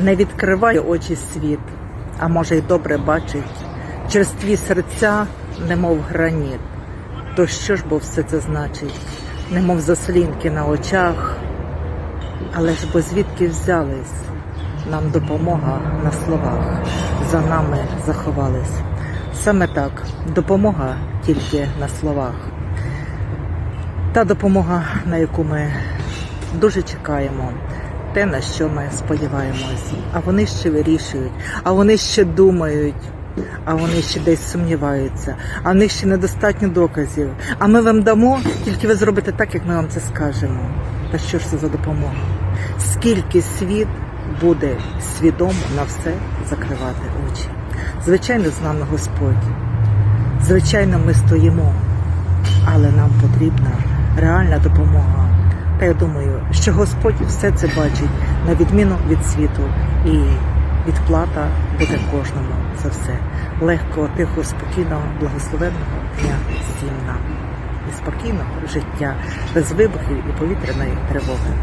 Не відкривай очі світ, а може й добре бачить, через тві серця, немов граніт. То що ж бо все це значить? Немов заслінки на очах, але ж бо звідки взялись? Нам допомога на словах, за нами заховались. Саме так, допомога тільки на словах. Та допомога, на яку ми дуже чекаємо, те, на що ми сподіваємось. А вони ще вирішують, а вони ще думають, а вони ще десь сумніваються, а в них ще недостатньо доказів. А ми вам дамо, тільки ви зробите так, як ми вам це скажемо. Та що ж це за допомога? Скільки світ буде свідомо на все закривати очі? Звичайно, з нами Господь. Звичайно, ми стоїмо, але нам потрібна реальна допомога. Та я думаю, що Господь все це бачить на відміну від світу, і відплата буде кожному за все. Легкого, тихого, спокійного, благословенного дня всім нам і спокійного життя без вибухів і повітряної тривоги.